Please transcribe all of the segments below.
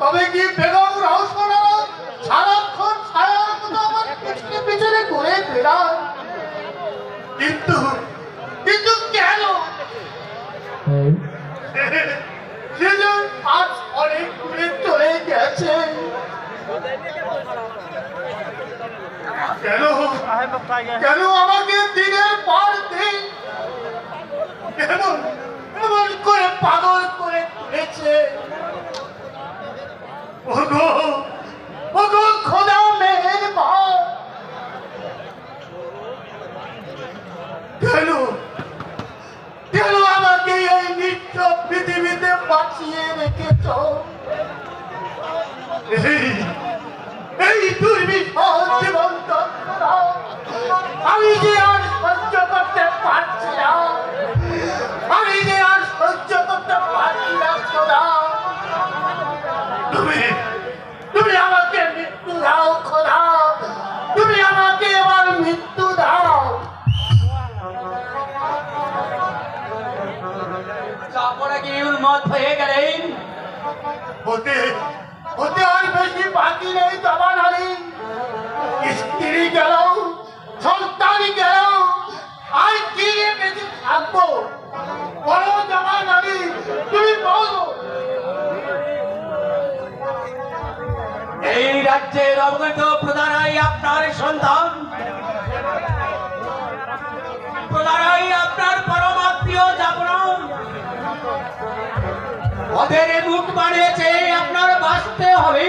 তবে কি বেগম রহস্যনারায়ণ সারাক্ষণ ছায়ার মতো পিছনে ঘুরে বেড়ায়? কিন্তু কিন্তু কেন সে যে আজ অনেক দূরে চলে গেছে কেন আমাকে দিনের পর দিন কেন এমন করে পাগল করে তুলেছে? এই নিত্য পৃথিবীতে বাঁচিয়ে রেখেছ? তুমি তুমি আমাকে মৃত্যু দাও খোদা। তুমি আমাকে এবার মৃত্যু দাও। উন্মত হয়ে গেলেন হতে হতে আর বেশি বাকি নেই আলী স্ত্রী গেল রাজ্যের অবগত প্রধানাই আপনার সন্তান। প্রধানাই আপনার পরমাত্মীয় যাপন ওদের মুখ বানিয়েছে আপনার বাঁচতে হবে।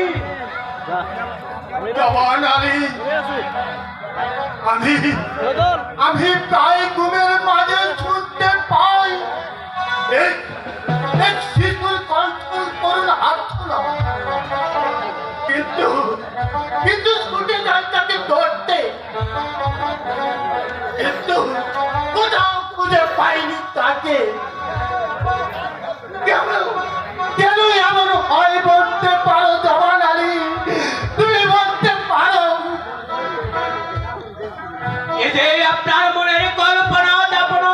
আমি আমি প্রায় ঘুমের মাঝে খুঁজে পাইনি তাকে। কেন? কেন এমন হয় বলতে পারো জবান আলী? তুমি বলতে পারো। এ যে আপনার মনের কল্পনা যাপন।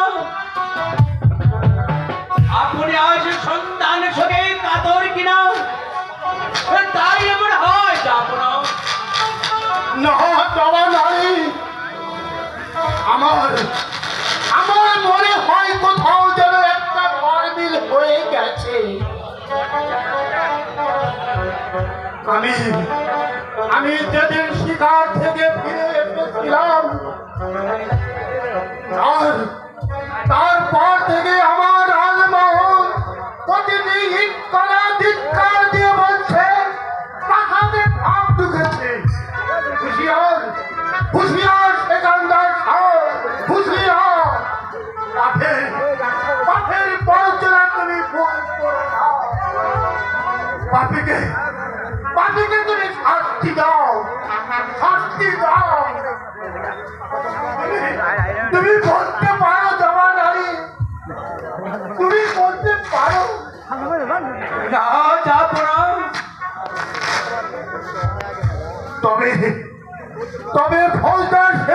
আপনি আজ সন্তান সঙ্গে কাতর কিনা? তাই এমন হয় যাপন। না জবান আলী আমার আমার আমি আমি যেদিন শিকার থেকে ফিরে এসেছিলাম তার তারপর থেকে আমার রাজমোহন প্রতিটি ইট কলা ধিক্কার দিয়ে বলছে টাকাতে ভাব ঢুকেছে। হুশিয়ার হুশিয়ার সেকান্দার সাহস হুশিয়ার। পাথের পাথের পরচনা তুমি ভুল করো পাপিকে তুমি- করতে পারো জবান নাই। তুমি বলতে পারো। যাও যা পড়াও। তবে তবে ফৌজদার শেরালিকে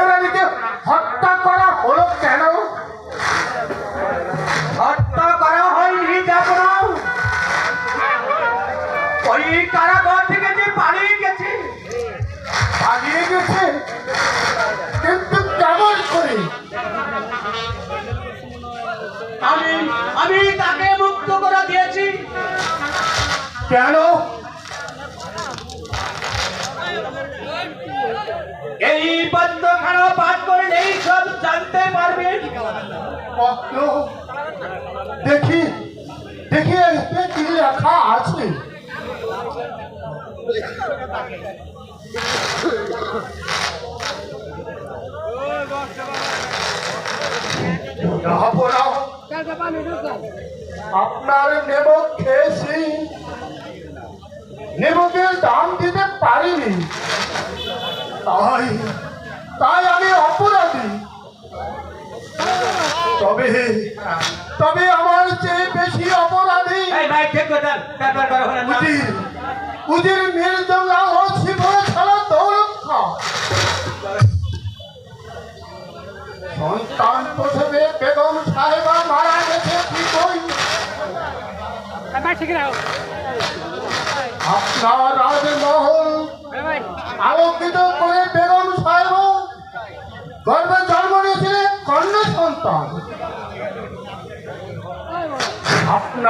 কেন এই পদ্মখানা পাঠ করলেই সব জানতে পারবেন পত্র দেখি দেখি এতে কি লেখা আছে। আপনার নেব খেয়েছি। হেমদের দাম দিতে পারিনি। তাই তাই আমি অপরাধী। তবে তবে আমার চেয়ে বেশি অপরাধী উজির মির্জা ও শিবরে ছাড়া দৌলত সন্তান প্রথমে বেগম সাহেবা মারা গেছে কি কই ঠিক রাখো। আপনার রাজমহল আলোকিত করে বেগম সাহেব গর্বে জন্ম নিয়েছিলেন কন্যা সন্তান। আপনার